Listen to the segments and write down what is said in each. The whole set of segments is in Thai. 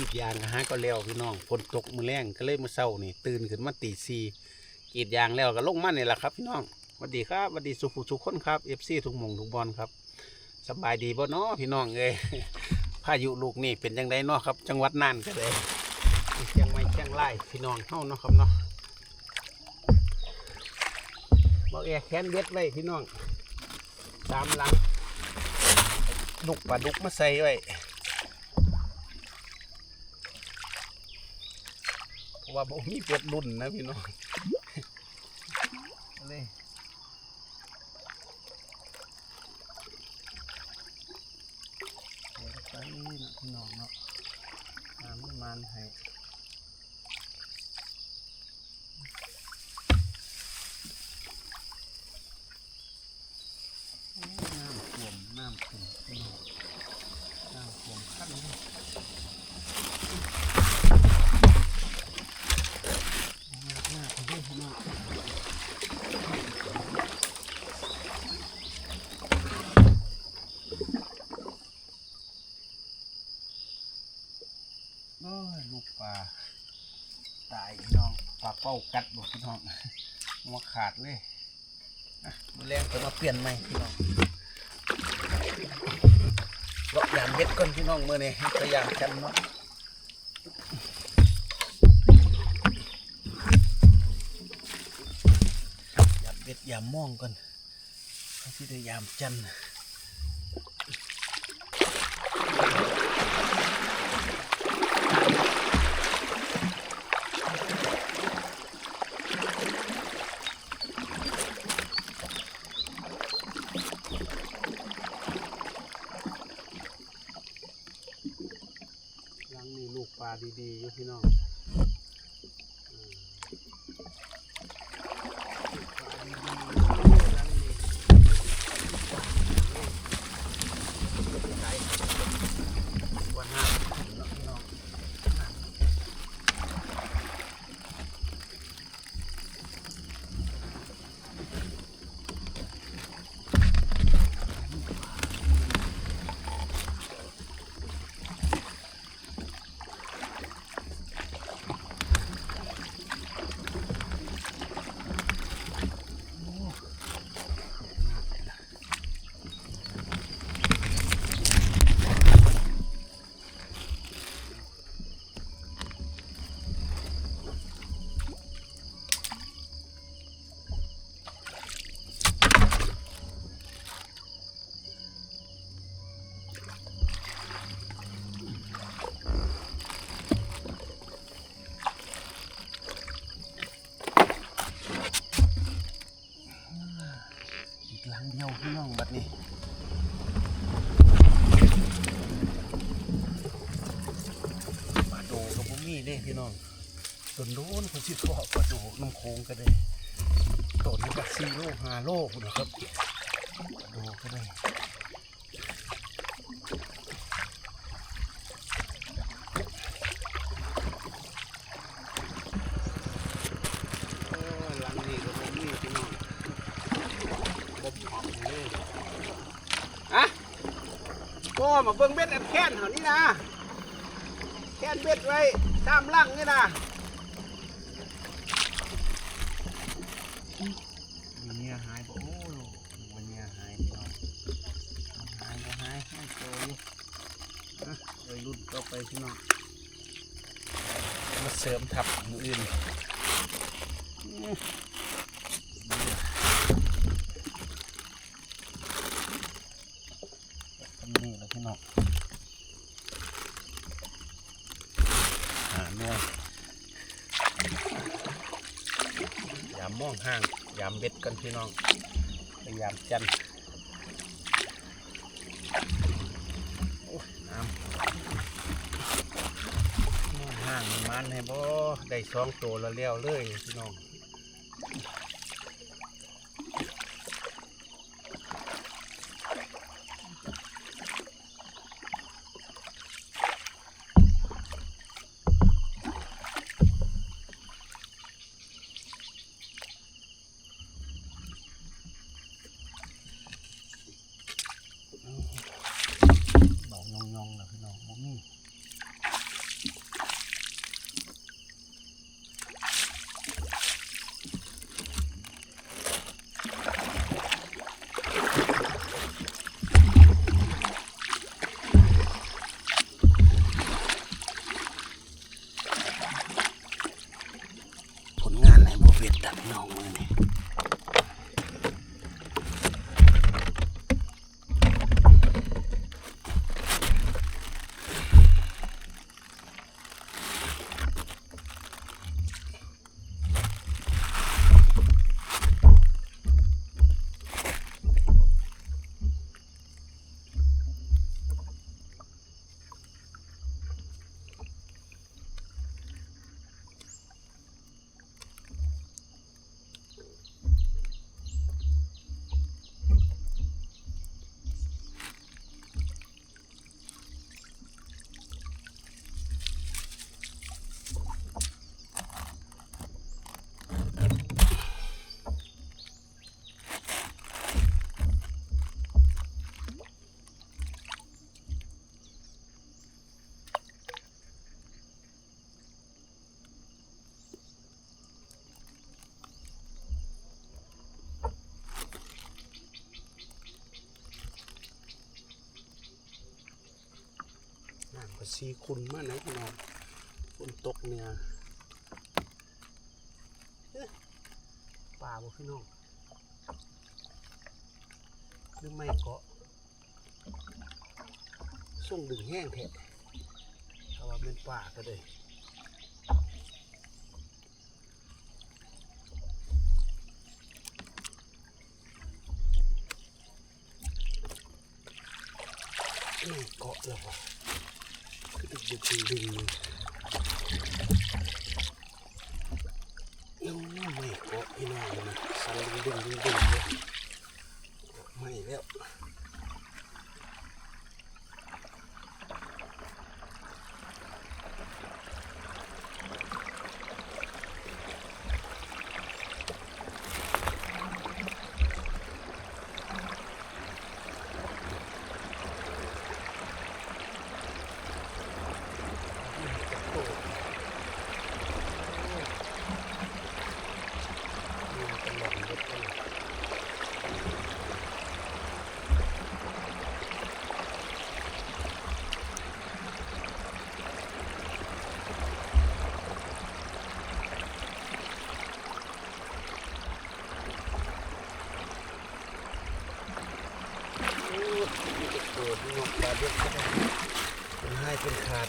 กรีดยางหาก็แล้วพี่น้องฝนตกมือแรงก็เลยมาเศร้านี่ตื่นขึ้นมาตีซีกรีดยางแล้วก็ลงมานี่แหละครับพี่น้องสวัสดีครับสวัสดีสุภูทุกคนครับเอฟซีทุกมงทุกบอลครับสบายดีบ่เนาะพี่น้องเอ้ยพายุลูกนี่เป็นยังไงเนาะครับ จังหวัดน่านก็เลยเชียงใหม่เชียงรายพี่น้องเฮาเนาะครับเนาะบอกแอแคนเบ็ดไว้พี่น้องตามหลังลูกปลาดุกมาใส่ไว้ เพราะ ว่าบ่มีเป็ดรุ่นนะพี่น้องเลยเดี๋ยวไปนะพี่น้องเนาะน้ำมันให้โอ้น้ำท่วมน้ำท่วมพี่น้องน้ำท่วมขั้นเลยหน้าหน้าไปด้วยพี่น้อง โอ้ยลูกปลาตายพี่น้องปลาเป้ากัดบอกพี่น้องหัวขาดเลยมาแรงจะมาเปลี่ยนใหม่พี่น้องเลาะยามเบ็ดก่อนพี่น้องเมื่อนี้พยายามกันเนาะยามเบ็ดยามม่องก่อนเขาที่ได้ยามจันทร์ หลังมีลูกปลาดีๆอยู่ พี่น้องอืมลูกปลาดีๆหลังนี้ไหนวันหน้าเนาะพี่น้องอีกหลังเดียวพี่น้องบัดนี้ปลาโดกับพวกนี้เด้พี่น้อง ต้นโดนคนที่ทอปลาโดน้ำโค้งก็ได้ต้นนี้ก็สี่โลห้าโลพุ่นนะครับปลาโดก็ได้โอ้ยหลังนี้ก็พวกนี้พี่น้องบมหอมเลยอะก็มาเบิ่งเบ็ดแอนแค้นเหรอนี่นะ แค้นเบ็ดไว้ตามล่างนี่นะมีเนี่ยหายบ่โอ้ยวันเนี้ยหายพี่น้องหายก็หายให้โตอยู่นะเลย รุ่นต่อไปพี่น้องมาเสริมทับมืออื่นอื้อทำนี่แหละพี่น้องหาหน่วยยามมองห้าง ยามเบ็ดกันพี่น้องพยายามจันทร์โอ้ยน้ำมองห้าง มันมันให้บ่ได้สองตัวแล้วเลี้ยวเลยพี่น้อง บอกยองๆนะพี่น้องบอกนี่ ก็สีคุณมากนะพี่น้องฝนตกเนี่ยป่าบ่พี่น้องหรือไม่เกาะส่งดึงแห้งแท้ถ้าว่าเป็นป่าก็ได้ ไม่เกาะแล้วว่ะคือดึกดึกดึงดึงเลยโอ้ไม่เกาะ พี่น้องเลยนสั่นดึงดึงดึงเลยไม่แล้วโอ้มันตลอดรถเลยโอ้ยมันจะเกิดงอกปลา เป็นให้เป็นขาด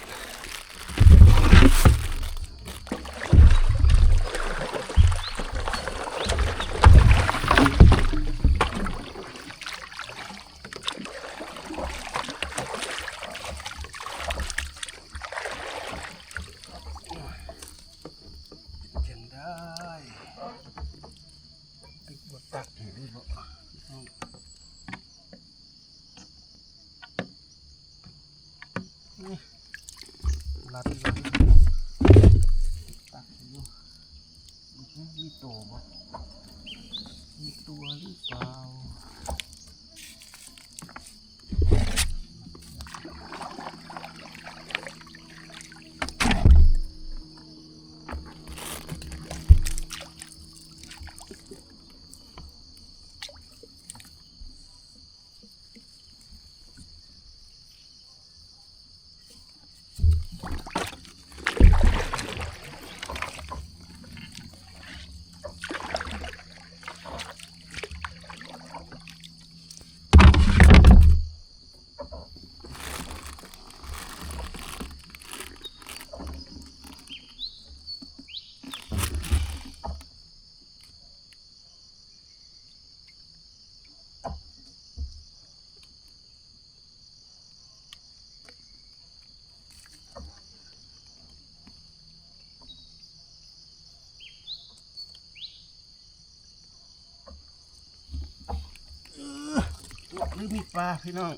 ยังได้ติดบทตักเห็นบ่นี่รัดรัดตักอยู่มีมีตัวบ่มีตัวหรือเปล่า หรือมีปลาพี่น้อง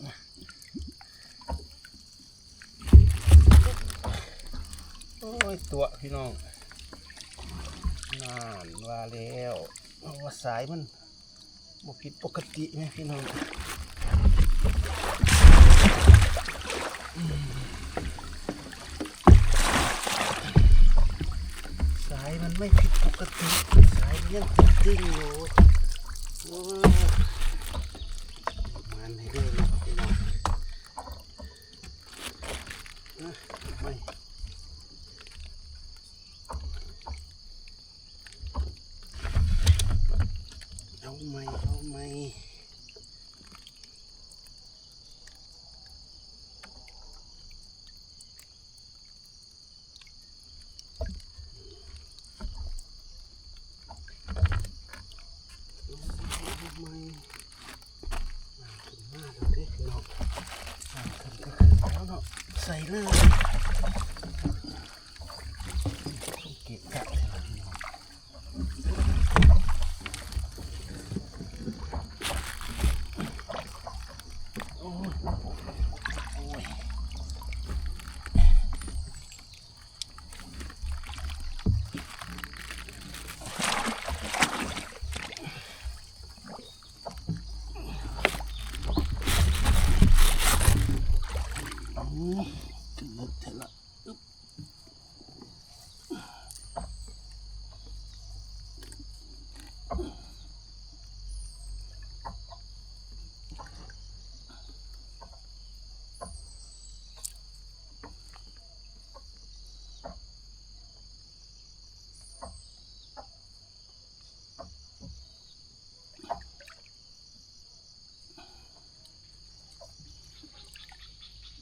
โอ้ยตัวพี่น้องนานว่าแล้วเอาว่าสายมันบ่ผิดปกติไหมพี่น้องสายมันไม่ผิดปกติ สายมันยังติดดิ้งอยู่โอ้ย มันให้ด้วยนะพี่น้องนะไม่ เอาไม่เอาไม่เอาไม่ มาถึงมาแล้วเด้พี่น้องมาถึงก็ขึ้นแล้วเนาะใส่เลยต้องเก็บกะเลยล่ะพี่น้องโอ้ยโอ้ยอืมขึ้นรถเถอะละอึ๊บ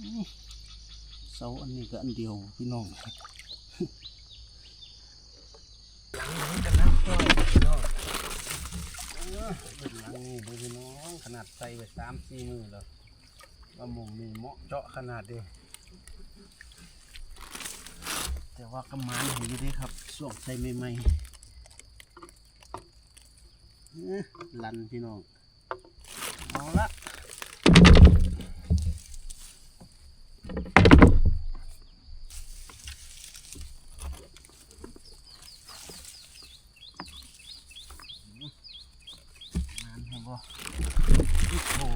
เสาอันนี้ก็อันเดียวพี่น้องหลังนี้กันนะจ้อยพี่น้องหลังนี้พี่น้องขนาดใส่ไปสามสี่มือแล้วว่ามองนี่เหมาะเจาะขนาดเดียวแต่ว่ากำมันเห็นอยู่ด้ครับส่วงใส่ใหม่ๆลันพี่น้องเอาละ นานครับบ่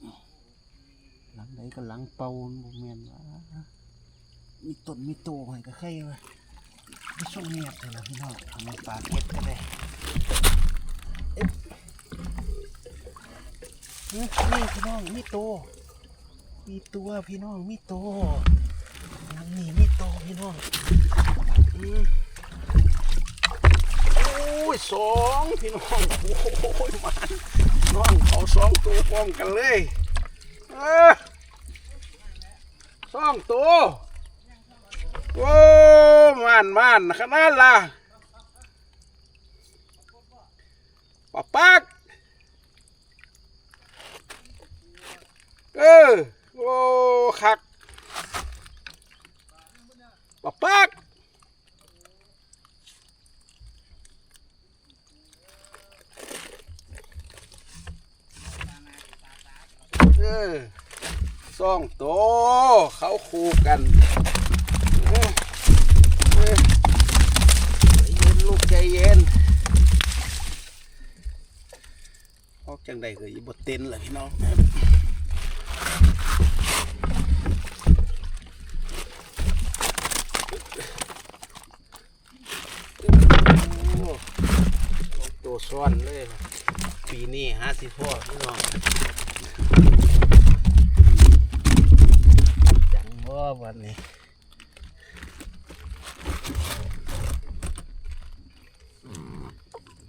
โอ้โหลังใดก็หลังเป่าบ่แม่นว่ามีต้นมีโตให้ก็ใครวะไม่ช่วงเงียบเลยล่ะพี่น้องเอามาปลาเก็ดก็ได้เอ๊ะนี่พี่น้องมีโต มีตัวพี่น้องมีโตนังนี่มีโตพี่น้องอโอ้ยสองพี่น้องโอ้ยมันน้องเขาสองตัวพร้อมกันเลยเออสองตัวโอ้มันมันขนาดละปักปักเออ โอ้คักปักปักเออสองโตเขาคู่กันเออเออใจเย็นลูกใจเย็นออกจังใดก็อีบเต้นเลยพี่น้อง โอ้ตัวซ้อนเลยว่ะปีนี้ ห้าสิบพ่อพี่น้องจังบ่วันนี้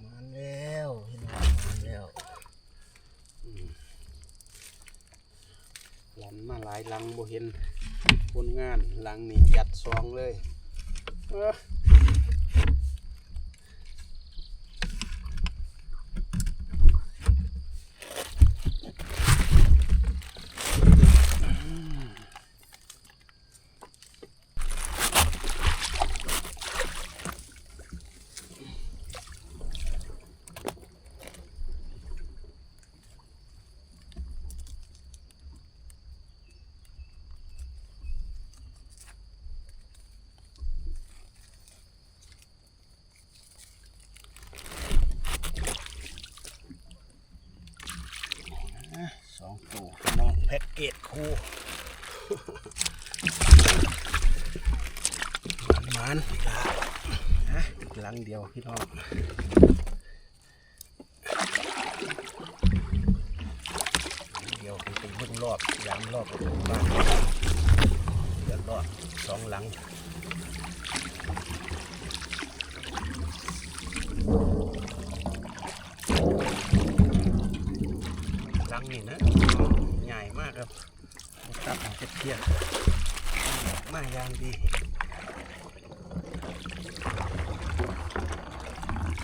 มาแล้วพี่น้องมาแล้วอืมหลันมาหลายหลังบ่เห็นผลงานหลังนี้จัดซองเลยเออ สองตัวพี่น้องแพ็ กูมันๆละนะลังเดียวพี่น้องเดียวไปเบิ่งรอบยามรอบบ้านเดือดรอบสองหลังหลังนี่นะใหญ่มากครับ ตัดของเทียนมากยางดี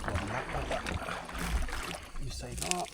ส่วนนักก็จะอยู่ใส่นอก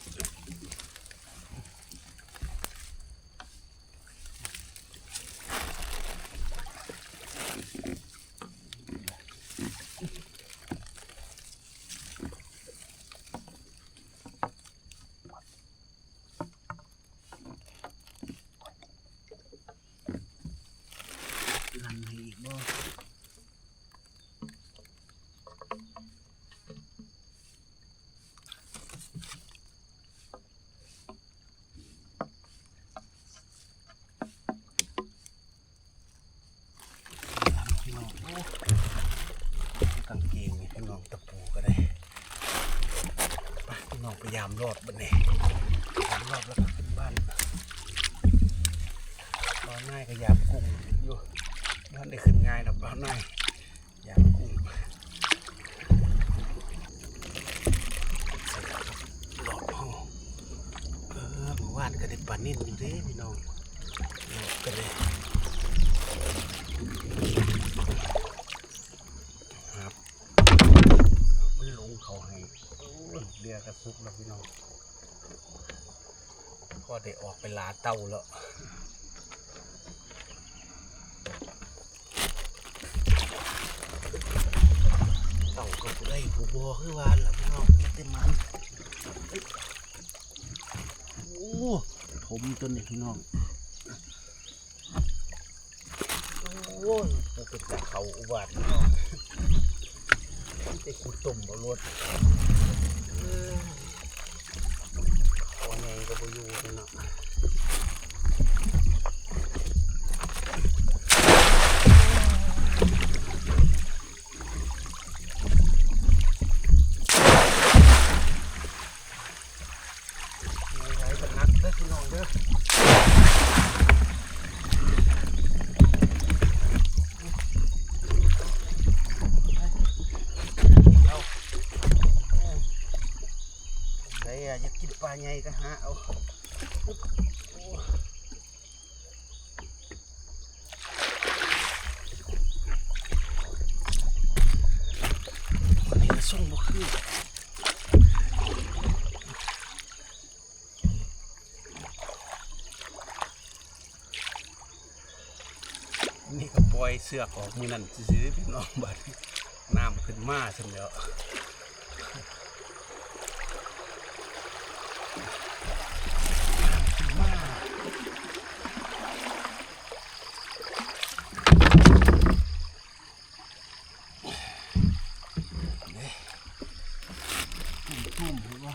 ยามรอบบันนี้ยามรอบแล้วขึ้นบ้านบ้านง่ายก็ยามกุ้งอยู่บ้านได้ขึ้นง่ายหรอกบ้านง่ายยามกุ้งรอบห้องเออหมู่บ้านก็ได้ปลานิ่นอยู่เด้พี่น้องก็ได้ เรือกระซุกแล้วพี่น้อง ก็ได้ออกไปลาเต้าแล้วเต่าก็บ่ได้ผู้บอคือวานล่ะพี่น้องมีแต่มันเอ้ยโอ้ผมตัวนี้พี่น้องโอ้ยมันเป็นตาเขาอุบาทพี่น้องมันจะขี้ตุ่มบ่รวดเอ้ยเอาไงก็บ่อยู่พี่น้องไงไหวกันนักเด้อพี่น้องเด้อ เอาใครอะอยากกินปลา ใหญ่ก็หาเอาคนนี้มันส่งบ่คือนี่ก็ปล่อยเสือกออกมือนั่นสิๆพี่น้องบัดนี้น้ำขึ้นมาซั่นแล้ว ทุ่มหรือว่า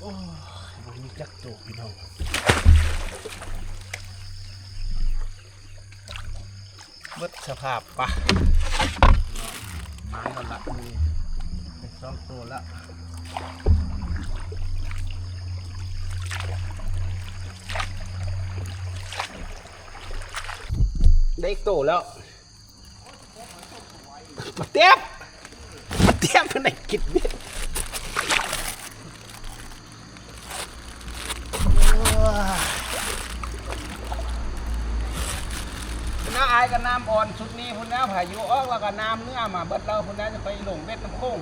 โอ้ยมันมีจักโตพี่ น้องเบิดสภาพปะไมันละมีไปสองตัวละได้อีกโตแล้วมาเตียบมาเตียบเป็นไงกินเนี่ย น้าอายกับน้ำอ่อนชุดนี้พุ่นแล้วพายุออกแล้วก็น้ำเนื้อมาเบิดเราพุ่นแล้วจะไปหลงเบ็ดน้ำโค้ง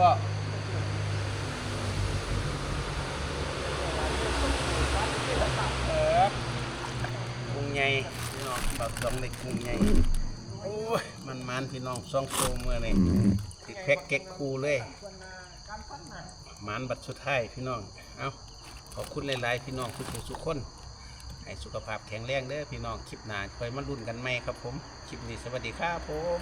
ว่าเออกุ้งใหญ่พี่น้องแบบต้องในกุ้งใหญ่ โอ้ยมันมันพี่น้องสองโตเมื่อนี่ติดแพ็กเก็กคูเลยมันบัดสุดท้ายพี่น้อง เอาขอบคุณหลายๆพี่น้องทุกผู้ทุกคนให้สุขภาพแข็งแรงเด้อพี่น้องคลิปหน้าคอยมาลุ้นกันไหมครับผม คลิปนี้สวัสดีครับผม